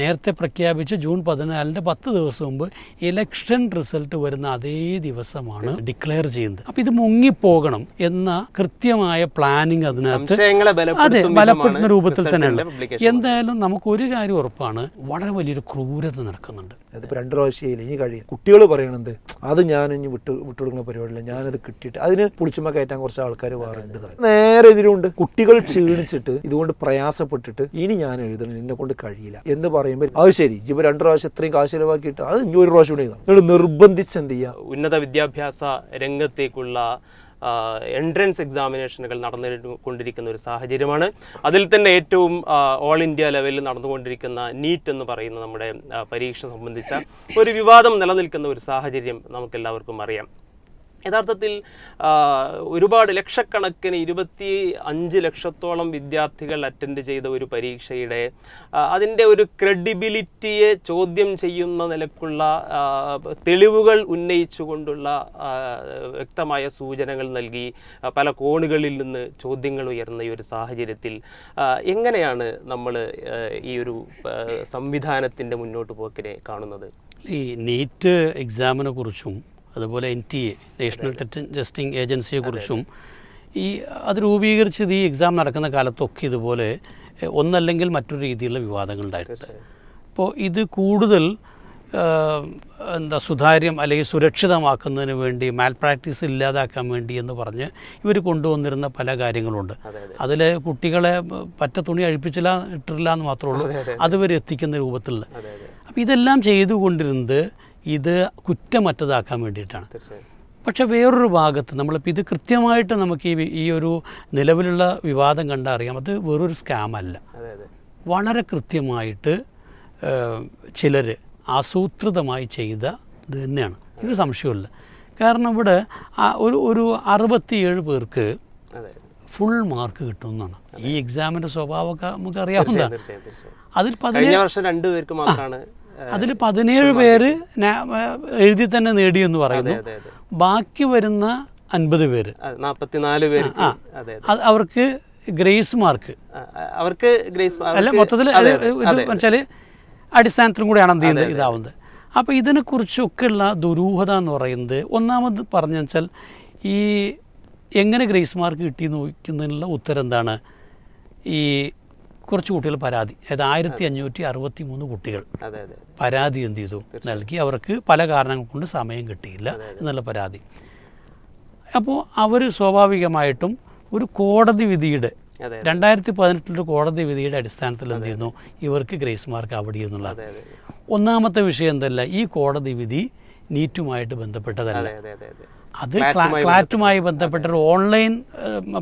നേരത്തെ പ്രഖ്യാപിച്ച ജൂൺ പതിനാലിന്റെ പത്ത് ദിവസം മുമ്പ് ഇലക്ഷൻ റിസൾട്ട് വരുന്ന അതേ ദിവസമാണ് ഡിക്ലെയർ ചെയ്യുന്നത്. അപ്പം ഇത് മുങ്ങിപ്പോകണം എന്ന കൃത്യമായ പ്ലാനിങ് അതിനകത്ത് സംശയങ്ങളെ അതെ ബലപ്പെടുന്ന ബലപ്പെടുത്തുന്ന രൂപത്തിൽ തന്നെയാണ്. എന്തായാലും നമുക്ക് ഒരു കാര്യം ഉറപ്പാണ് വളരെ വലിയൊരു ക്രൂരത നടക്കുന്നുണ്ട്. അതിപ്പോൾ രണ്ട് പ്രാവശ്യം ഇനി കഴിയും. കുട്ടികൾ പറയണത് അത് ഞാൻ ഇനി വിട്ട് വിട്ടുകൊടുക്കുന്ന പരിപാടിയില്ല ഞാനത് കിട്ടിയിട്ട്. അതിന് പുളിച്ചുമ്മ കയറ്റാൻ കുറച്ച് ആൾക്കാർ വേറുണ്ട് നേരെ എതിരുണ്ട് കുട്ടികൾ ക്ഷീണിച്ചിട്ട് ഇതുകൊണ്ട് പ്രയാസപ്പെട്ടിട്ട് ഇനി ഞാൻ എഴുതണം എന്നെ കൊണ്ട് കഴിയില്ല എന്ന് പറയുമ്പോൾ അത് ശരി ഇപ്പൊ രണ്ട് പ്രാവശ്യം ഇത്രയും കാശ് ചിലവാക്കിയിട്ട് അത് ഇനി ഒരു പ്രാവശ്യം എഴുതാം നിങ്ങൾ നിർബന്ധിച്ച് എന്ത് ചെയ്യുക ഉന്നത വിദ്യാഭ്യാസ രംഗത്തേക്കുള്ള എൻട്രൻസ് എക്സാമിനേഷനുകൾ നടന്നുകൊണ്ടിരിക്കുന്ന ഒരു സാഹചര്യമാണ്. അതിൽ തന്നെ ഏറ്റവും ഓൾ ഇന്ത്യ ലെവലിൽ നടന്നുകൊണ്ടിരിക്കുന്ന നീറ്റ് എന്ന് പറയുന്ന നമ്മുടെ പരീക്ഷ സംബന്ധിച്ച ഒരു വിവാദം നിലനിൽക്കുന്ന ഒരു സാഹചര്യം നമുക്കെല്ലാവർക്കും അറിയാം. യഥാർത്ഥത്തിൽ ഒരുപാട് ലക്ഷക്കണക്കിന് ഇരുപത്തി അഞ്ച് ലക്ഷത്തോളം വിദ്യാർത്ഥികൾ അറ്റൻഡ് ചെയ്ത ഒരു പരീക്ഷയുടെ അതിന്റെ ഒരു ക്രെഡിബിലിറ്റിയെ ചോദ്യം ചെയ്യുന്ന നിലക്കുള്ള തെളിവുകൾ ഉന്നയിച്ചുകൊണ്ടുള്ള വ്യക്തമായ സൂചനകൾ നൽകി പല കോണുകളിൽ നിന്ന് ചോദ്യങ്ങൾ ഉയർന്ന ഈ ഒരു സാഹചര്യത്തിൽ എങ്ങനെയാണ് നമ്മൾ ഈ ഒരു സംവിധാനത്തിന്റെ മുന്നോട്ട് പോക്കിനെ കാണുന്നത്? ഈ നീറ്റ് എക്സാമിനെ കുറിച്ചും അതുപോലെ N T A national testing ഏജൻസിയെ കുറിച്ചും ഈ അത് രൂപീകരിച്ചത് ഈ എക്സാം നടക്കുന്ന കാലത്തൊക്കെ ഇതുപോലെ ഒന്നല്ലെങ്കിൽ മറ്റൊരു രീതിയിലുള്ള വിവാദങ്ങൾ ഉണ്ടായിട്ടുണ്ട്. അപ്പോൾ ഇത് കൂടുതൽ എന്താ സുതാര്യം അല്ലെങ്കിൽ സുരക്ഷിതമാക്കുന്നതിന് വേണ്ടി മാൽ പ്രാക്ടീസ് ഇല്ലാതാക്കാൻ വേണ്ടി എന്ന് പറഞ്ഞ് ഇവർ കൊണ്ടുവന്നിരുന്ന പല കാര്യങ്ങളുണ്ട്. അതെ, അതെ. അതിൽ കുട്ടികളെ പറ്റ തുണി അഴിപ്പിച്ചില്ല ഇട്ടില്ല എന്ന് മാത്രമേ ഉള്ളൂ. അതുവരെ എത്തിക്കുന്ന രൂപത്തിലുള്ള. അപ്പോൾ ഇതെല്ലാം ചെയ്തുകൊണ്ടിരുന്നത് ഇത് കുറ്റമറ്റതാക്കാൻ വേണ്ടിയിട്ടാണ്. പക്ഷേ വേറൊരു ഭാഗത്ത് നമ്മളിപ്പോൾ ഇത് കൃത്യമായിട്ട് നമുക്ക് ഈ ഈ ഒരു നിലവിലുള്ള വിവാദം കണ്ടാൽ അറിയാം അത് വേറൊരു സ്കാമല്ല അതെ അതെ. വളരെ കൃത്യമായിട്ട് ചിലർ ആസൂത്രിതമായി ചെയ്ത ഇത് തന്നെയാണ്. ഒരു സംശയമില്ല കാരണം ഇവിടെ ഒരു ഒരു അറുപത്തിയേഴ് പേർക്ക് ഫുൾ മാർക്ക് കിട്ടുന്നതാണ് ഈ എക്സാമിന്റെ സ്വഭാവമൊക്കെ നമുക്ക് അറിയാവുന്നതാണ് അതിൽ പതിനേഴ് വർഷം രണ്ടു പേർക്ക് മാത്രമാണ് അതിൽ പതിനേഴ് പേര് എഴുതി തന്നെ നേടി എന്ന് പറയുന്നു. ബാക്കി വരുന്ന അൻപത് പേര്. നാൽപ്പത്തിനാല് പേര് അവർക്ക് ഗ്രേസ് മാർക്ക്. അവർക്ക് ഗ്രേസ് അല്ല മൊത്തത്തിൽ ഇത് വെച്ചാൽ അടിസ്ഥാനത്തിലും കൂടെയാണ് എന്ത് ചെയ്യുന്നത്? ഇതാവുന്നത്. അപ്പോൾ ഇതിനെക്കുറിച്ചൊക്കെയുള്ള ദുരൂഹത എന്ന് പറയുന്നത് ഒന്നാമത് പറഞ്ഞു വെച്ചാൽ ഈ എങ്ങനെ ഗ്രേസ് മാർക്ക് കിട്ടി നോക്കുന്നതിനുള്ള ഉത്തരം എന്താണ്? ഈ കുറച്ച് കുട്ടികൾ പരാതി. അതായത് ആയിരത്തി അഞ്ഞൂറ്റി അറുപത്തി മൂന്ന് കുട്ടികൾ പരാതി എന്ത് ചെയ്തു? നൽകി. അവർക്ക് പല കാരണങ്ങൾ കൊണ്ട് സമയം കിട്ടിയില്ല എന്നുള്ള പരാതി. അപ്പോൾ അവർ സ്വാഭാവികമായിട്ടും ഒരു കോടതി വിധിയുടെ രണ്ടായിരത്തി പതിനെട്ടിലൊരു കോടതി വിധിയുടെ അടിസ്ഥാനത്തിൽ എന്ത് ചെയ്യുന്നു? ഇവർക്ക് ഗ്രേസ് മാർക്ക് അവിടെ എന്നുള്ളത്. അതെ ഒന്നാമത്തെ വിഷയം എന്തല്ല ഈ കോടതി വിധി നീറ്റുമായിട്ട് ബന്ധപ്പെട്ടതല്ല. അതെ അതെ അതെ അതെ അത് ക്ലാ- ക്ലാറ്റുമായി ബന്ധപ്പെട്ട ഒരു ഓൺലൈൻ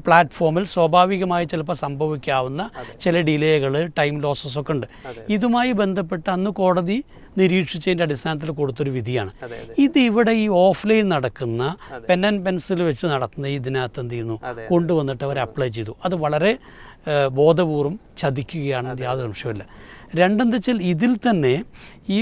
പ്ലാറ്റ്ഫോമിൽ സ്വാഭാവികമായി ചിലപ്പോൾ സംഭവിക്കാവുന്ന ചില ഡിലേകൾ ടൈം ലോസസ് ഒക്കെ ഉണ്ട് ഇതുമായി ബന്ധപ്പെട്ട് അന്ന് കോടതി നിരീക്ഷിച്ചതിന്റെ അടിസ്ഥാനത്തിൽ കൊടുത്തൊരു വിധിയാണ്. ഇത് ഇവിടെ ഈ ഓഫ്ലൈൻ നടക്കുന്ന പെൻ ആൻഡ് പെൻസിൽ വെച്ച് നടത്തുന്ന ഇതിനകത്ത് എന്ത് ചെയ്യുന്നു? കൊണ്ടുവന്നിട്ട് അവർ അപ്ലൈ ചെയ്തു. അത് വളരെ ബോധപൂർവം ചതിക്കുകയാണെന്ന് യാതൊരു സംശയമില്ല രണ്ടെന്താ വെച്ചാൽ ഇതിൽ തന്നെ ഈ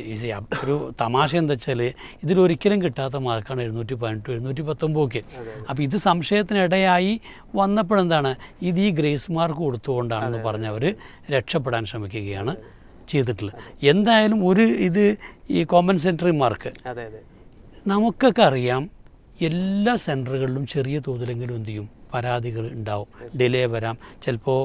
ഈ ഒരു തമാശ എന്താ വെച്ചാൽ ഇതിലൊരിക്കലും കിട്ടാത്ത മാർക്കാണ് എഴുന്നൂറ്റി പതിനെട്ട് എഴുന്നൂറ്റി പത്തൊമ്പതൊക്കെ അപ്പോൾ ഇത് സംശയത്തിനിടയായി വന്നപ്പോഴെന്താണ്? ഇത് ഈ ഗ്രേസ് മാർക്ക് കൊടുത്തുകൊണ്ടാണെന്ന് പറഞ്ഞ് അവർ രക്ഷപ്പെടാൻ ശ്രമിക്കുകയാണ്. ചെയ്തിട്ടുള്ളത് എന്തായാലും ഒരു ഇത് ഈ കോമ്പൻസേറ്ററി മാർക്ക് നമുക്കൊക്കെ അറിയാം എല്ലാ സെന്ററുകളിലും ചെറിയ തോതിലെങ്കിലും എന്ത് ചെയ്യും? പരാതികൾ ഉണ്ടാവും. ഡിലേ വരാം. ചിലപ്പോൾ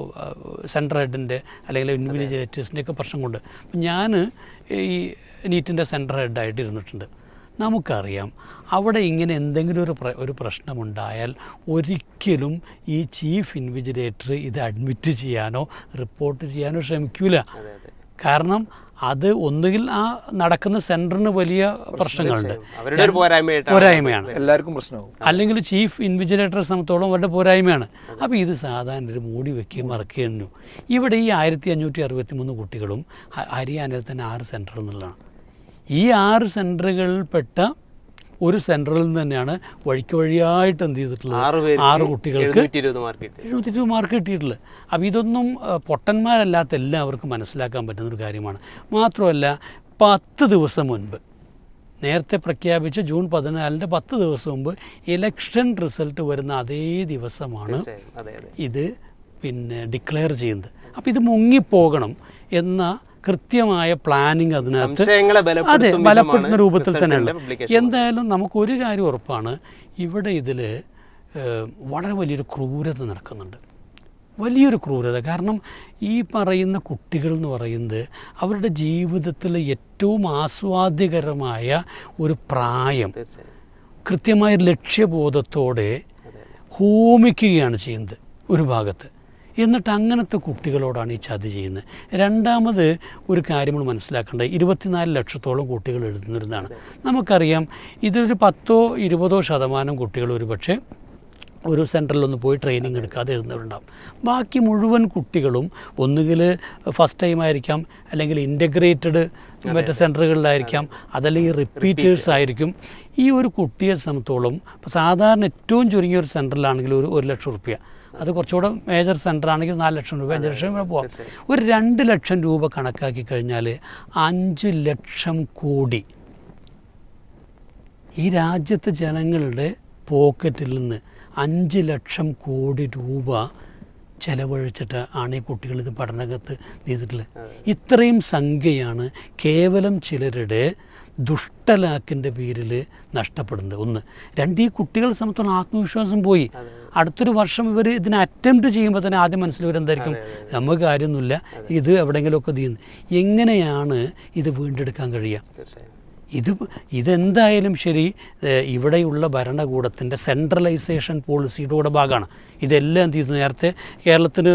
സെൻട്രൽ ഹെഡിന്റെ അല്ലെങ്കിൽ ഇൻവിജിലേറ്റേഴ്സിന്റെ ഒക്കെ പ്രശ്നം കൊണ്ട്. അപ്പം ഞാൻ ഈ നീറ്റിന്റെ സെൻട്രൽ ഹെഡായിട്ട് ഇരുന്നിട്ടുണ്ട്. നമുക്കറിയാം അവിടെ ഇങ്ങനെ എന്തെങ്കിലും ഒരു പ്ര ഒരു പ്രശ്നമുണ്ടായാൽ ഒരിക്കലും ഈ ചീഫ് ഇൻവിജിലേറ്റർ ഇത് അഡ്മിറ്റ് ചെയ്യാനോ റിപ്പോർട്ട് ചെയ്യാനോ ശ്രമിക്കൂല. അതെ അതെ. കാരണം അത് ഒന്നുകിൽ ആ നടക്കുന്ന സെന്ററിന് വലിയ പ്രശ്നങ്ങളുണ്ട്. അവരുടെ പോരായ്മയാണ്. എല്ലാവർക്കും പ്രശ്നമാകും അല്ലെങ്കിൽ ചീഫ് ഇൻവിജിലേറ്ററെ സംബന്ധിച്ചോളം അവരുടെ പോരായ്മയാണ്. അപ്പോൾ ഇത് സാധാരണ ഒരു മൂടി വെക്കുകയും മറക്കുകയും ഇവിടെ ഈ ആയിരത്തി അഞ്ഞൂറ്റി അറുപത്തി മൂന്ന് കുട്ടികളും ഹരിയാനയിൽ തന്നെ ആറ് സെന്റർ എന്നുള്ളതാണ്. ഈ ആറ് സെന്ററുകളിൽപ്പെട്ട ഒരു സെന്ററിൽ നിന്ന് തന്നെയാണ് വഴിക്ക് വഴിയായിട്ട് എന്ത് ചെയ്തിട്ടുള്ളത്? ആറ് കുട്ടികൾക്ക് എഴുന്നൂറ്റി ഇരുപത് മാർക്ക് കിട്ടി. എഴുപത്തി രൂപ മാർക്ക് കിട്ടിയിട്ടില്ല അപ്പോൾ ഇതൊന്നും പൊട്ടന്മാരല്ലാത്ത എല്ലാവർക്കും മനസ്സിലാക്കാൻ പറ്റുന്ന ഒരു കാര്യമാണ്. മാത്രമല്ല പത്ത് ദിവസം മുൻപ് നേരത്തെ പ്രഖ്യാപിച്ച ജൂൺ പതിനാലിന്റെ പത്ത് ദിവസം മുമ്പ് ഇലക്ഷൻ റിസൾട്ട് വരുന്ന അതേ ദിവസമാണ് ഇത് പിന്നെ ഡിക്ലെയർ ചെയ്യുന്നത്. അപ്പോൾ ഇത് മുങ്ങിപ്പോകണം എന്ന കൃത്യമായ പ്ലാനിങ് അതിനകത്ത് അതെ ബലപ്പെടുത്തും ബലപ്പെടുത്തുന്ന രൂപത്തിൽ തന്നെയാണ്. എന്തായാലും നമുക്കൊരു കാര്യം ഉറപ്പാണ്. ഇവിടെ ഇതിൽ വളരെ വലിയൊരു ക്രൂരത നടക്കുന്നുണ്ട്. വലിയൊരു ക്രൂരത. കാരണം ഈ പറയുന്ന കുട്ടികൾ എന്ന് പറയുന്നത് അവരുടെ ജീവിതത്തിൽ ഏറ്റവും ആസ്വാദ്യകരമായ ഒരു പ്രായം. കൃത്യമായ ലക്ഷ്യബോധത്തോടെ ഹോമിക്കുകയാണ് ചെയ്യുന്നത് ഒരു ഭാഗത്ത്. എന്നിട്ട് അങ്ങനത്തെ കുട്ടികളോടാണ് ഈ ചതി ചെയ്യുന്നത്. രണ്ടാമത് ഒരു കാര്യം നമ്മൾ മനസ്സിലാക്കേണ്ടത്. ഇരുപത്തിനാല് ലക്ഷത്തോളം കുട്ടികൾ എഴുതുന്നിരുന്നതാണ് നമുക്കറിയാം ഇതൊരു പത്തോ ഇരുപതോ ശതമാനം കുട്ടികൾ ഒരു പക്ഷേ ഒരു സെന്ററിലൊന്ന് പോയി ട്രെയിനിങ് എടുക്കാതെ എഴുതുന്നവരുണ്ടാവും. ബാക്കി മുഴുവൻ കുട്ടികളും ഒന്നുകിൽ ഫസ്റ്റ് ടൈം ആയിരിക്കാം അല്ലെങ്കിൽ ഇന്റഗ്രേറ്റഡ് മറ്റ് സെന്ററുകളിലായിരിക്കാം അതല്ലെങ്കിൽ റിപ്പീറ്റേഴ്സ് ആയിരിക്കും. ഈ ഒരു കുട്ടിയെ സംബന്ധിച്ചോളം ഇപ്പോൾ സാധാരണ ഏറ്റവും ചുരുങ്ങിയ ഒരു സെന്ററിലാണെങ്കിൽ ഒരു ഒരു ലക്ഷം റുപ്യ. അത് കുറച്ചുകൂടെ മേജർ സെന്റർ ആണെങ്കിൽ നാല് ലക്ഷം രൂപ അഞ്ച് ലക്ഷം രൂപ പോവാം. ഒരു രണ്ട് ലക്ഷം രൂപ കണക്കാക്കി കഴിഞ്ഞാൽ അഞ്ച് ലക്ഷം കോടി. ഈ രാജ്യത്തെ ജനങ്ങളുടെ പോക്കറ്റിൽ നിന്ന് അഞ്ച് ലക്ഷം കോടി രൂപ ചെലവഴിച്ചിട്ട് ആണ് ഈ കുട്ടികൾ ഇത് പഠനകത്ത് ചെയ്തിട്ടുള്ളത്. ഇത്രയും സംഖ്യയാണ് കേവലം ചിലരുടെ ദുഷ്ടലാക്കിന്റെ പേരിൽ നഷ്ടപ്പെടുന്നത്. ഒന്ന് രണ്ട് ഈ കുട്ടികളെ സംബന്ധിച്ചുള്ള ആത്മവിശ്വാസം പോയി. അടുത്തൊരു വർഷം ഇവർ ഇതിനെ അറ്റംപ്റ്റ് ചെയ്യുമ്പോൾ തന്നെ ആദ്യം മനസ്സിൽ ഇവരെന്തായിരിക്കും നമുക്ക് കാര്യമൊന്നുമില്ല. ഇത് എവിടെയെങ്കിലുമൊക്കെ ചെയ്യുന്നു എങ്ങനെയാണ് ഇത് വീണ്ടെടുക്കാൻ കഴിയുക? ഇത് ഇതെന്തായാലും ശരി ഇവിടെയുള്ള ഭരണകൂടത്തിന്റെ സെൻട്രലൈസേഷൻ പോളിസിയുടെ കൂടെ ഭാഗമാണ്. ഇതെല്ലാം ചെയ്തു നേരത്തെ കേരളത്തിന്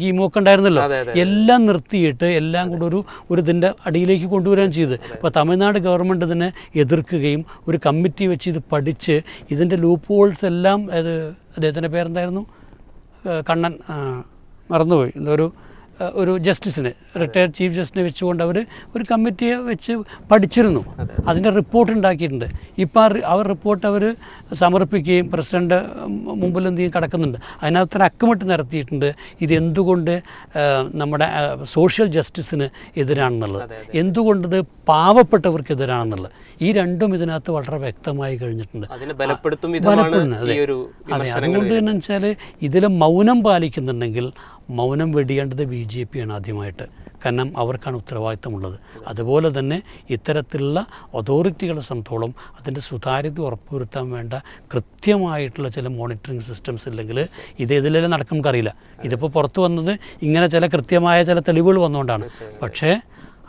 കീമൊക്കെ ഉണ്ടായിരുന്നല്ലോ. എല്ലാം നിർത്തിയിട്ട് എല്ലാം കൂടെ ഒരു ഒരു ഇതിന്റെ അടിയിലേക്ക് കൊണ്ടുവരാൻ ചെയ്ത്. അപ്പോൾ തമിഴ്നാട് ഗവൺമെന്റ് ഇതിനെ എതിർക്കുകയും ഒരു കമ്മിറ്റി വെച്ച് ഇത് പഠിച്ച് ഇതിന്റെ ലൂപ്പ് ഹോൾസ് എല്ലാം അത് അദ്ദേഹത്തിന്റെ പേരെന്തായിരുന്നു? കണ്ണൻ മറന്നുപോയി. എന്തൊരു ഒരു ജസ്റ്റിസിനെ റിട്ടയർഡ് ചീഫ് ജസ്റ്റിനെ വെച്ചുകൊണ്ട് അവർ ഒരു കമ്മിറ്റിയെ വെച്ച് പഠിച്ചിരുന്നു. അതിന്റെ റിപ്പോർട്ട് ഉണ്ടാക്കിയിട്ടുണ്ട്. ഇപ്പോൾ ആ അവർ റിപ്പോർട്ട് അവർ സമർപ്പിക്കുകയും പ്രസിഡന്റ് മുമ്പിൽ എന്ത് ചെയ്യും കിടക്കുന്നുണ്ട്. അതിനകത്ത് ഒരു അക്കമിട്ട് നിരത്തിയിട്ടുണ്ട് ഇതെന്തുകൊണ്ട് നമ്മുടെ സോഷ്യൽ ജസ്റ്റിസിന് എതിരാണെന്നുള്ളത്. എന്തുകൊണ്ടത് പാവപ്പെട്ടവർക്കെതിരാണെന്നുള്ളത്. ഈ രണ്ടും ഇതിനകത്ത് വളരെ വ്യക്തമായി കഴിഞ്ഞിട്ടുണ്ട്. അതുകൊണ്ട് തന്നെ വെച്ചാൽ ഇതിൽ മൗനം പാലിക്കുന്നുണ്ടെങ്കിൽ മൗനം വെടിയേണ്ടത് ബി ജെ പി ആണ് ആദ്യമായിട്ട്. കാരണം അവർക്കാണ് ഉത്തരവാദിത്തമുള്ളത്. അതുപോലെ തന്നെ ഇത്തരത്തിലുള്ള അതോറിറ്റികളെ സംബന്ധിച്ചോളം അതിന്റെ സുതാര്യത ഉറപ്പുവരുത്താൻ വേണ്ട കൃത്യമായിട്ടുള്ള ചില മോണിറ്ററിംഗ് സിസ്റ്റംസ് ഇല്ലെങ്കിൽ ഇത് ഇതിലെല്ലാം നടക്കും നമുക്കറിയില്ല ഇതിപ്പോൾ പുറത്തു വന്നത് ഇങ്ങനെ ചില കൃത്യമായ ചില തെളിവുകൾ വന്നുകൊണ്ടാണ്. പക്ഷേ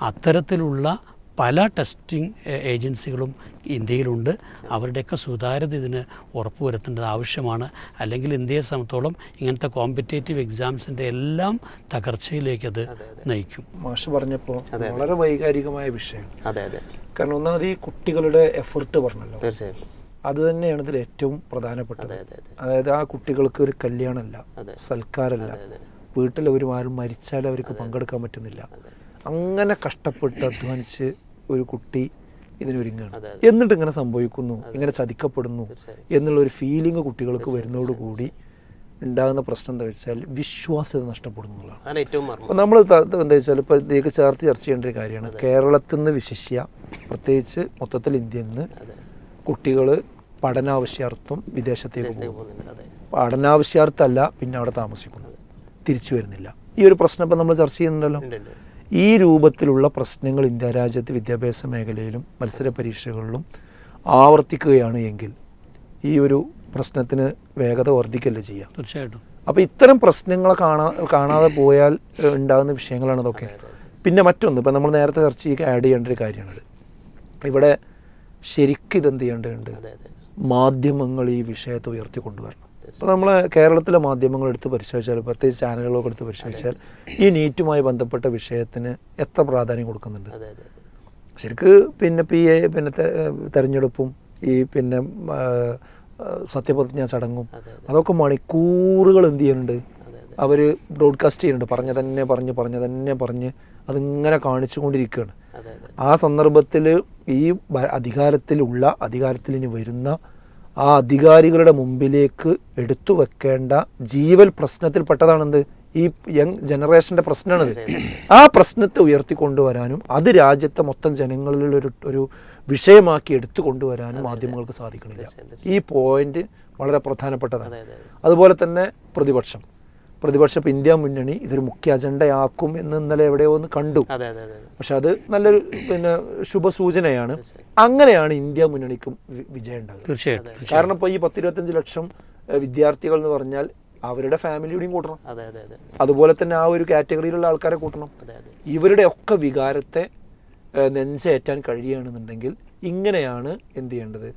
അത്തരത്തിലുള്ള പല ടെസ്റ്റിംഗ് ഏജൻസികളും ഇന്ത്യയിലുണ്ട്. അവരുടെയൊക്കെ സുതാര്യത ഇതിന് ഉറപ്പുവരുത്തേണ്ടത് ആവശ്യമാണ്. അല്ലെങ്കിൽ ഇന്ത്യയെ സംബന്ധിച്ചോളം ഇങ്ങനത്തെ കോമ്പറ്റേറ്റീവ് എക്സാംസിന്റെ എല്ലാം തകർച്ചയിലേക്ക് അത് നയിക്കും. മാഷ് പറഞ്ഞപ്പോൾ വളരെ വൈകാരികമായ വിഷയം. അതെ അതെ. കാരണം ഒന്നാമത് ഈ കുട്ടികളുടെ എഫർട്ട് പറഞ്ഞല്ലോ. തീർച്ചയായും അത് തന്നെയാണ് ഇതിൽ ഏറ്റവും പ്രധാനപ്പെട്ടത്. അതെ അതെ അതെ. അതായത് ആ കുട്ടികൾക്ക് ഒരു കല്യാണമല്ല. സൽക്കാരമല്ല. വീട്ടിൽ ഒരു ആരും മരിച്ചാൽ അവർക്ക് പങ്കെടുക്കാൻ പറ്റുന്നില്ല. അങ്ങനെ കഷ്ടപ്പെട്ട് അധ്വാനിച്ച് ഒരു കുട്ടി ഇതിനൊരുങ്ങാണ് എന്നിട്ട് ഇങ്ങനെ സംഭവിക്കുന്നു ഇങ്ങനെ ചതിക്കപ്പെടുന്നു. എന്നുള്ള ഒരു ഫീലിംഗ് കുട്ടികൾക്ക് വരുന്നതോടുകൂടി ഉണ്ടാകുന്ന പ്രശ്നം എന്താ വെച്ചാൽ വിശ്വാസ്യത നഷ്ടപ്പെടുന്നു എന്നുള്ളതാണ്. അപ്പോൾ നമ്മൾ എന്താ വെച്ചാൽ ഇപ്പോൾ ഇതിലേക്ക് ചേർത്ത് ചർച്ച ചെയ്യേണ്ട ഒരു കാര്യമാണ്. കേരളത്തിൽ നിന്ന് വിശിഷ്യ പ്രത്യേകിച്ച് മൊത്തത്തിൽ ഇന്ത്യയിൽ നിന്ന് കുട്ടികൾ പഠനാവശ്യാർത്ഥം വിദേശത്തേക്ക് പോകും പഠനാവശ്യാർത്ഥല്ല പഠനാവശ്യാർത്ഥമല്ല പിന്നെ അവിടെ താമസിക്കുന്നു. തിരിച്ചു വരുന്നില്ല. ഈ ഒരു പ്രശ്നം ഇപ്പം നമ്മൾ ചർച്ച ചെയ്യുന്നുണ്ടല്ലോ. ഈ രൂപത്തിലുള്ള പ്രശ്നങ്ങൾ ഇന്ത്യ രാജ്യത്ത് വിദ്യാഭ്യാസ മേഖലയിലും മത്സര പരീക്ഷകളിലും ആവർത്തിക്കുകയാണ് എങ്കിൽ ഈ ഒരു പ്രശ്നത്തിന് വേഗത വർദ്ധിക്കല്ലേ ചെയ്യുക തീർച്ചയായിട്ടും. അപ്പോൾ ഇത്തരം പ്രശ്നങ്ങൾ കാണാ കാണാതെ പോയാൽ ഉണ്ടാകുന്ന വിഷയങ്ങളാണ് ഇതൊക്കെ. പിന്നെ മറ്റൊന്ന് ഇപ്പം നമ്മൾ നേരത്തെ ചർച്ച ചെയ്യുക ആഡ് ചെയ്യേണ്ട ഒരു കാര്യമാണിത്. ഇവിടെ ശരിക്കും ഇതെന്ത് ചെയ്യേണ്ടതുണ്ട് മാധ്യമങ്ങൾ ഈ വിഷയത്തെ ഉയർത്തി കൊണ്ടുവരണം ഇപ്പോൾ നമ്മൾ കേരളത്തിലെ മാധ്യമങ്ങൾ എടുത്ത് പരിശോധിച്ചാൽ പ്രത്യേകിച്ച് ചാനലുകളൊക്കെ എടുത്ത് പരിശോധിച്ചാൽ ഈ നീറ്റുമായി ബന്ധപ്പെട്ട വിഷയത്തിന് എത്ര പ്രാധാന്യം കൊടുക്കുന്നുണ്ട്? ശരിക്ക് പിന്നെ പി എ പിന്നെ തെരഞ്ഞെടുപ്പും ഈ പിന്നെ സത്യപ്രതിജ്ഞാ ചടങ്ങും അതെ, അതൊക്കെ മണിക്കൂറുകൾ എന്ത് ചെയ്യുന്നുണ്ട്? അവർ ബ്രോഡ്കാസ്റ്റ് ചെയ്യുന്നുണ്ട്. പറഞ്ഞ തന്നെ പറഞ്ഞ് പറഞ്ഞ തന്നെ പറഞ്ഞ് അതിങ്ങനെ കാണിച്ചുകൊണ്ടിരിക്കുകയാണ്. ആ സന്ദർഭത്തിൽ ഈ അധികാരത്തിലുള്ള അധികാരത്തിൽ ഇനി വരുന്ന ആ അധികാരികളുടെ മുമ്പിലേക്ക് എടുത്തു വെക്കേണ്ട ജീവൽ പ്രശ്നത്തിൽപ്പെട്ടതാണെന്ത്? ഈ യങ് ജനറേഷന്റെ പ്രശ്നമാണിത്. ആ പ്രശ്നത്തെ ഉയർത്തിക്കൊണ്ടുവരാനും അത് രാജ്യത്തെ മൊത്തം ജനങ്ങളിൽ ഒരു ഒരു വിഷയമാക്കി എടുത്തു കൊണ്ടുവരാനും മാധ്യമങ്ങൾക്ക് സാധിക്കണില്ല. ഈ പോയിന്റ് വളരെ പ്രധാനപ്പെട്ടതാണ്. അതെ അതെ. അതുപോലെ തന്നെ പ്രതിപക്ഷം. പ്രതിപക്ഷ ഇപ്പം ഇന്ത്യ മുന്നണി ഇതൊരു മുഖ്യ അജണ്ടയാക്കും എന്ന് ഇന്നലെ എവിടെയോ ഒന്ന് കണ്ടു. അതെ അതെ അതെ പക്ഷെ അത് നല്ലൊരു പിന്നെ ശുഭസൂചനയാണ്. അങ്ങനെയാണ് ഇന്ത്യ മുന്നണിക്കും വിജയം ഉണ്ടാകുന്നത്. തീർച്ചയായിട്ടും കാരണം ഇപ്പോൾ ഈ പത്തിരുപത്തഞ്ച് ലക്ഷം വിദ്യാർത്ഥികൾ എന്ന് പറഞ്ഞാൽ അവരുടെ ഫാമിലിയുടെയും കൂട്ടണം. അതെ അതെ അതെ. അതുപോലെ തന്നെ ആ ഒരു കാറ്റഗറിയിലുള്ള ആൾക്കാരെ കൂട്ടണം. ഇവരുടെ ഒക്കെ വികാരത്തെ നെഞ്ചേറ്റാൻ കഴിയുകയാണെന്നുണ്ടെങ്കിൽ ഇങ്ങനെയാണ് എന്ത് ചെയ്യേണ്ടത്?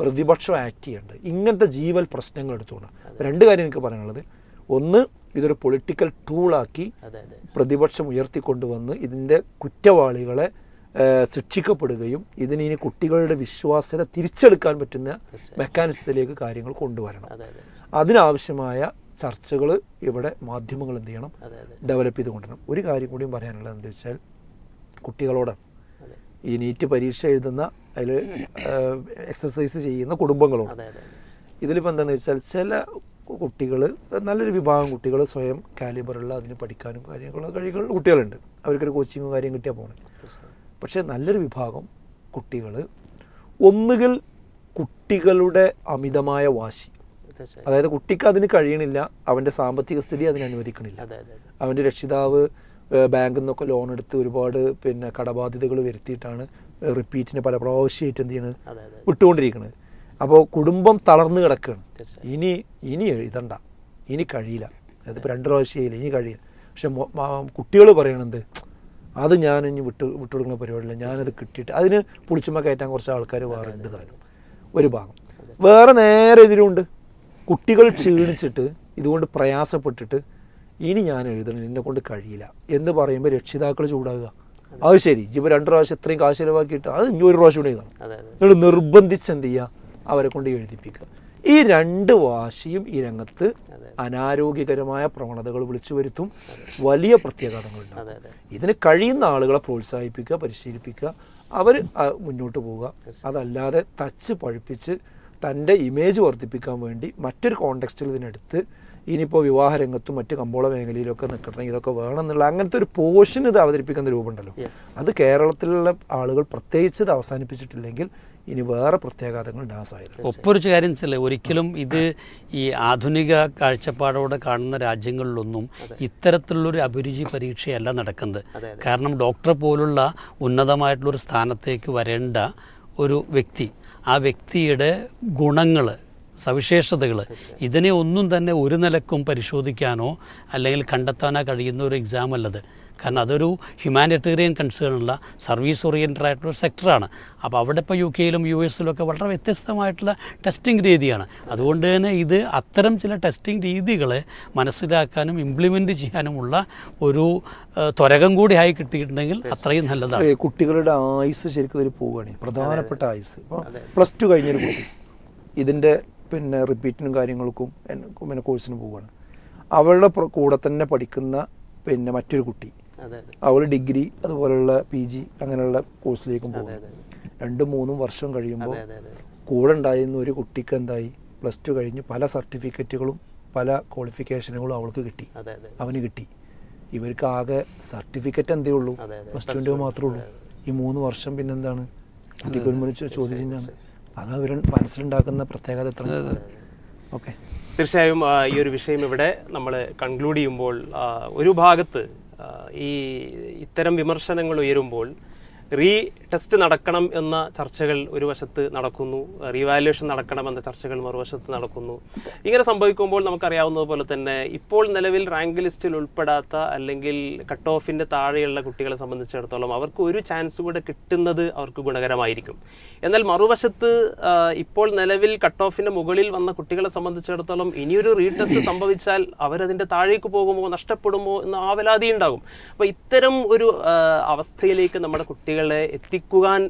പ്രതിപക്ഷം ആക്ട് ചെയ്യേണ്ടത്. ഇങ്ങനത്തെ ജീവൽ പ്രശ്നങ്ങൾ എടുത്തുകൊണ്ട് രണ്ട് കാര്യം എനിക്ക് പറയാനുള്ളത്. ഒന്ന് ഇതൊരു പൊളിറ്റിക്കൽ ടൂളാക്കി പ്രതിപക്ഷം ഉയർത്തിക്കൊണ്ടുവന്ന് ഇതിന്റെ കുറ്റവാളികളെ ശിക്ഷിക്കപ്പെടുകയും ഇതിന് ഇനി കുട്ടികളുടെ വിശ്വാസ്യത തിരിച്ചെടുക്കാൻ പറ്റുന്ന മെക്കാനിസത്തിലേക്ക് കാര്യങ്ങൾ കൊണ്ടുവരണം. അതെ അതെ. അതിനാവശ്യമായ ചർച്ചകൾ ഇവിടെ മാധ്യമങ്ങൾ എന്ത് ചെയ്യണം? ഡെവലപ്പ് ചെയ്ത് കൊണ്ടുവരണം. ഒരു കാര്യം കൂടിയും പറയാനുള്ളത് എന്താ വെച്ചാൽ കുട്ടികളോട് ഈ നീറ്റ് പരീക്ഷ എഴുതുന്ന അതിൽ എക്സസൈസ് ചെയ്യുന്ന അതെ ഇതിലിപ്പോൾ എന്താണെന്ന് വെച്ചാൽ ചില കുട്ടികൾ നല്ലൊരു വിഭാഗം കുട്ടികൾ സ്വയം കാലിബറുള്ള അതിന് പഠിക്കാനും കാര്യങ്ങളുള്ള കഴിവുകൾ കുട്ടികളുണ്ട്. അവർക്കൊരു കോച്ചിങ്ങും കാര്യം കിട്ടിയാൽ പോകണം പക്ഷേ നല്ലൊരു വിഭാഗം കുട്ടികൾ ഒന്നുകിൽ കുട്ടികളുടെ അമിതമായ വാശി. അതായത് കുട്ടിക്ക് അതിന് കഴിയണില്ല അവന്റെ സാമ്പത്തിക സ്ഥിതി അതിന് അനുവദിക്കണില്ല. അവന്റെ രക്ഷിതാവ് ബാങ്കിൽ നിന്നൊക്കെ ലോൺ എടുത്ത് ഒരുപാട് പിന്നെ കടബാധ്യതകൾ വരുത്തിയിട്ടാണ് റിപ്പീറ്റിന് പല പ്രാവശ്യമായിട്ട് എന്ത് ചെയ്യണത്? വിട്ടുകൊണ്ടിരിക്കുന്നത് അപ്പോൾ കുടുംബം തളർന്നു കിടക്കുകയാണ്. ഇനി ഇനി എഴുതണ്ട. ഇനി കഴിയില്ല. അതിപ്പോൾ രണ്ട് പ്രാവശ്യം ഇനി കഴിയില്ല. പക്ഷെ കുട്ടികൾ പറയണത് അത് ഞാൻ ഇനി വിട്ട് വിട്ടുകൊടുക്കുന്ന പരിപാടിയില്ല. ഞാനത് കിട്ടിയിട്ട് അതിന് പുളിച്ചുമ്മ കയറ്റാൻ കുറച്ച് ആൾക്കാർ വേറെ ഉണ്ട് താനും. ഒരു ഭാഗം. വേറെ നേരെ എതിരുണ്ട് കുട്ടികൾ ക്ഷീണിച്ചിട്ട് ഇതുകൊണ്ട് പ്രയാസപ്പെട്ടിട്ട് ഇനി ഞാൻ എഴുതണം എന്നെ കൊണ്ട് കഴിയില്ല എന്ന് പറയുമ്പോൾ രക്ഷിതാക്കൾ ചൂടാകുക. അത്. ശരി. ഇപ്പോൾ രണ്ട് പ്രാവശ്യം ഇത്രയും കാശ് ചിലവാക്കിയിട്ട് അത് ഇനി ഒരു പ്രാവശ്യം കൂടെ എഴുതണം. നിങ്ങൾ നിർബന്ധിച്ച് എന്ത് ചെയ്യുക? അവരെ കൊണ്ട് എഴുതിപ്പിക്കുക. ഈ രണ്ട് വാശിയും ഈ രംഗത്ത് അനാരോഗ്യകരമായ പ്രവണതകൾ വിളിച്ചു വരുത്തും. വലിയ പ്രത്യാഘാതങ്ങളുണ്ടാകും അതെ ഇതിന് കഴിയുന്ന ആളുകളെ പ്രോത്സാഹിപ്പിക്കുക പരിശീലിപ്പിക്കുക. അവർ മുന്നോട്ട് പോവുക. അതല്ലാതെ തച്ച് പഴുപ്പിച്ച് തന്റെ ഇമേജ് വർദ്ധിപ്പിക്കാൻ വേണ്ടി മറ്റൊരു കോണ്ടെക്സ്റ്റിൽ ഇതിനെടുത്ത് ഇനിയിപ്പോൾ വിവാഹരംഗത്തും മറ്റ് കമ്പോള മേഖലയിലൊക്കെ നിൽക്കണമെങ്കിൽ ഇതൊക്കെ വേണമെന്നുള്ള അങ്ങനത്തെ ഒരു പോഷൻ ഇത് അവതരിപ്പിക്കുന്ന രൂപമുണ്ടല്ലോ. അത് കേരളത്തിലുള്ള ആളുകൾ പ്രത്യേകിച്ച് ഇത് അവസാനിപ്പിച്ചിട്ടില്ലെങ്കിൽ ഇനി വേറെ പ്രത്യാഘാതങ്ങൾ ഉണ്ടാകാൻ സാധ്യത ഒപ്പൊരു കാര്യം വെച്ചാൽ ഒരിക്കലും ഇത് ഈ ആധുനിക കാഴ്ചപ്പാടോടെ കാണുന്ന രാജ്യങ്ങളിലൊന്നും ഇത്തരത്തിലുള്ളൊരു അഭിരുചി പരീക്ഷയല്ല നടക്കുന്നത്. കാരണം ഡോക്ടർ പോലുള്ള ഉന്നതമായിട്ടുള്ളൊരു സ്ഥാനത്തേക്ക് വരേണ്ട ഒരു വ്യക്തി ആ വ്യക്തിയുടെ ഗുണങ്ങൾ സവിശേഷതകൾ ഇതിനെ ഒന്നും തന്നെ ഒരു നിലക്കും പരിശോധിക്കാനോ അല്ലെങ്കിൽ കണ്ടെത്താനോ കഴിയുന്ന ഒരു എക്സാം അല്ലത്. കാരണം അതൊരു ഹ്യൂമാനിറ്റേറിയൻ കൺസേണുള്ള ഉള്ള സർവീസ് ഓറിയന്റഡ് ആയിട്ടുള്ള സെക്ടറാണ് അപ്പോൾ അവിടെ ഇപ്പോൾ യു കെയിലും യു എസിലും ഒക്കെ വളരെ വ്യത്യസ്തമായിട്ടുള്ള ടെസ്റ്റിംഗ് രീതിയാണ്. അതുകൊണ്ട് തന്നെ ഇത് അത്തരം ചില ടെസ്റ്റിംഗ് രീതികളെ മനസ്സിലാക്കാനും ഇംപ്ലിമെന്റ് ചെയ്യാനുമുള്ള ഒരു ത്വരകം കൂടി ആയി കിട്ടിയിട്ടുണ്ടെങ്കിൽ അത്രയും നല്ലതാണ്. കുട്ടികളുടെ ആയുസ് ശരിക്കും പോവുകയാണ് പ്രധാനപ്പെട്ട ആയുസ്. ഇപ്പോൾ പ്ലസ് ടു കഴിഞ്ഞൊരു കുട്ടി. ഇതിന്റെ പിന്നെ റിപ്പീറ്റിനും കാര്യങ്ങൾക്കും പിന്നെ കോഴ്സിന് പോവുകയാണ് അവളുടെ കൂടെ തന്നെ പഠിക്കുന്ന പിന്നെ മറ്റൊരു കുട്ടി. അവൾ ഡിഗ്രി അതുപോലുള്ള പി ജി അങ്ങനെയുള്ള കോഴ്സിലേക്കും അതെ പോകും അതെ രണ്ടും മൂന്നും വർഷം കഴിയുമ്പോൾ കൂടെ ഉണ്ടായിരുന്ന ഒരു കുട്ടിക്ക് എന്തായി? പ്ലസ് ടു കഴിഞ്ഞ് പല സർട്ടിഫിക്കറ്റുകളും പല ക്വാളിഫിക്കേഷനുകളും അവൾക്ക് കിട്ടി. അവന് കിട്ടി. ഇവർക്ക് ആകെ സർട്ടിഫിക്കറ്റ് എന്തേ ഉള്ളൂ. പ്ലസ് ടുവിന്റെ മാത്രമേ ഉള്ളൂ. ഈ മൂന്ന് വർഷം പിന്നെന്താണ്? കുട്ടിക്ക് ഒരു ചോദിച്ചാണ് ചോദ്യചിഹ്നമാണ് അത് അവർ മനസ്സിലുണ്ടാക്കുന്ന പ്രത്യേകത എത്ര ഓക്കെ. തീർച്ചയായും ഈ ഒരു വിഷയം ഇവിടെ നമ്മൾ കൺക്ലൂഡ് ചെയ്യുമ്പോൾ ഒരു ഭാഗത്ത് ഈ ഇത്തരം വിമർശനങ്ങൾ ഉയരുമ്പോൾ റീ ടെസ്റ്റ് നടക്കണം എന്ന ചർച്ചകൾ ഒരു വശത്ത് നടക്കുന്നു. റീവാലുവേഷൻ നടക്കണം എന്ന ചർച്ചകൾ മറുവശത്ത് നടക്കുന്നു. ഇങ്ങനെ സംഭവിക്കുമ്പോൾ നമുക്കറിയാവുന്നതുപോലെ തന്നെ ഇപ്പോൾ നിലവിൽ റാങ്ക് ലിസ്റ്റിൽ ഉൾപ്പെടാത്ത അല്ലെങ്കിൽ കട്ട് ഓഫിന്റെ താഴെയുള്ള കുട്ടികളെ സംബന്ധിച്ചിടത്തോളം അവർക്ക് ഒരു ചാൻസ് കൂടെ കിട്ടുന്നത് അവർക്ക് ഗുണകരമായിരിക്കും. എന്നാൽ മറുവശത്ത് ഇപ്പോൾ നിലവിൽ കട്ട് ഓഫിന്റെ മുകളിൽ വന്ന കുട്ടികളെ സംബന്ധിച്ചിടത്തോളം ഇനിയൊരു റീടെസ്റ്റ് സംഭവിച്ചാൽ അവരതിന്റെ താഴേക്ക് പോകുമോ നഷ്ടപ്പെടുമോ എന്ന ആവലാതി ഉണ്ടാകും. അപ്പോൾ ഇത്തരം ഒരു അവസ്ഥയിലേക്ക് നമ്മുടെ കുട്ടികളെ എത്തിക്കുവാൻ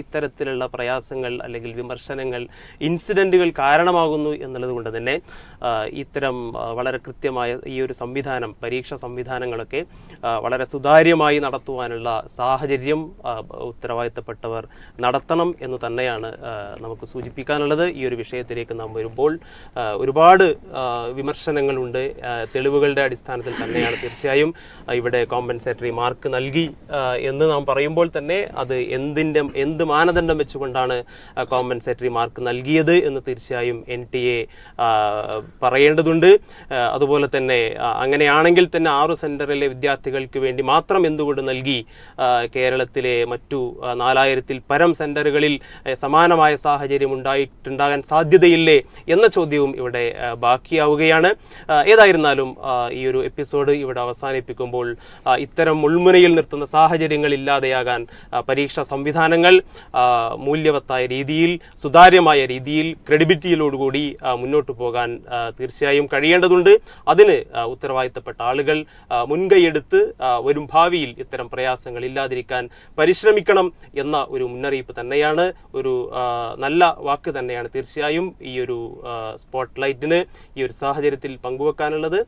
ഇത്തരത്തിലുള്ള പ്രയാസങ്ങൾ അല്ലെങ്കിൽ വിമർശനങ്ങൾ ഇൻസിഡന്റുകൾ കാരണമാകുന്നു എന്നുള്ളത് കൊണ്ട് തന്നെ ഇത്തരം വളരെ കൃത്യമായ ഈ ഒരു സംവിധാനം പരീക്ഷ സംവിധാനങ്ങളൊക്കെ വളരെ സുതാര്യമായി നടത്തുവാനുള്ള സാഹചര്യം ഉത്തരവാദിത്തപ്പെട്ടവർ നടത്തണം എന്ന് തന്നെയാണ് നമുക്ക് സൂചിപ്പിക്കാനുള്ളത്. ഈ ഒരു വിഷയത്തിലേക്ക് നാം വരുമ്പോൾ ഒരുപാട് വിമർശനങ്ങളുണ്ട്. തെളിവുകളുടെ അടിസ്ഥാനത്തിൽ തന്നെയാണ് തീർച്ചയായും ഇവിടെ കോമ്പൻസേറ്ററി മാർക്ക് നൽകി എന്ന് നാം പറയുമ്പോൾ തന്നെ അത് എന്തിന്റെ എന്ത് മാനദണ്ഡം വെച്ചുകൊണ്ടാണ് കോമ്പൻസേറ്ററി മാർക്ക് നൽകിയത് എന്ന് തീർച്ചയായും എൻ ടി എ പറയേണ്ടതുണ്ട്. അതുപോലെ തന്നെ അങ്ങനെയാണെങ്കിൽ തന്നെ ആറ് സെന്ററിലെ വിദ്യാർത്ഥികൾക്ക് വേണ്ടി മാത്രം എന്തുകൊണ്ട് നൽകി? കേരളത്തിലെ മറ്റു നാലായിരത്തിൽ പരം സെന്ററുകളിൽ സമാനമായ സാഹചര്യം ഉണ്ടായിട്ടുണ്ടാകാൻ സാധ്യതയില്ലേ എന്ന ചോദ്യവും ഇവിടെ ബാക്കിയാവുകയാണ്. ഏതായിരുന്നാലും ഈ ഒരു എപ്പിസോഡ് ഇവിടെ അവസാനിപ്പിക്കുമ്പോൾ ഇത്തരം മുൾമുനയിൽ നിർത്തുന്ന സാഹചര്യങ്ങൾ ഇല്ലാതെയാകാൻ ആ, പരീക്ഷാ സംവിധാനങ്ങൾ മൂല്യവത്തായ രീതിയിൽ സുതാര്യമായ രീതിയിൽ ക്രെഡിബിലിറ്റിയിലോടുകൂടി മുന്നോട്ട് പോകാൻ തീർച്ചയായും കഴിയേണ്ടതുണ്ട്. അതിന് ഉത്തരവാദിത്തപ്പെട്ട ആളുകൾ മുൻകൈയെടുത്ത് വരും ഭാവിയിൽ ഇത്തരം പ്രയാസങ്ങൾ ഇല്ലാതിരിക്കാൻ പരിശ്രമിക്കണം എന്ന ഒരു മുന്നറിയിപ്പ് തന്നെയാണ് ഒരു നല്ല വാക്ക് തന്നെയാണ് തീർച്ചയായും ഈ ഒരു സ്പോട്ട് ലൈറ്റിന് ഈ ഒരു സാഹചര്യത്തിൽ പങ്കുവെക്കാനുള്ളത്.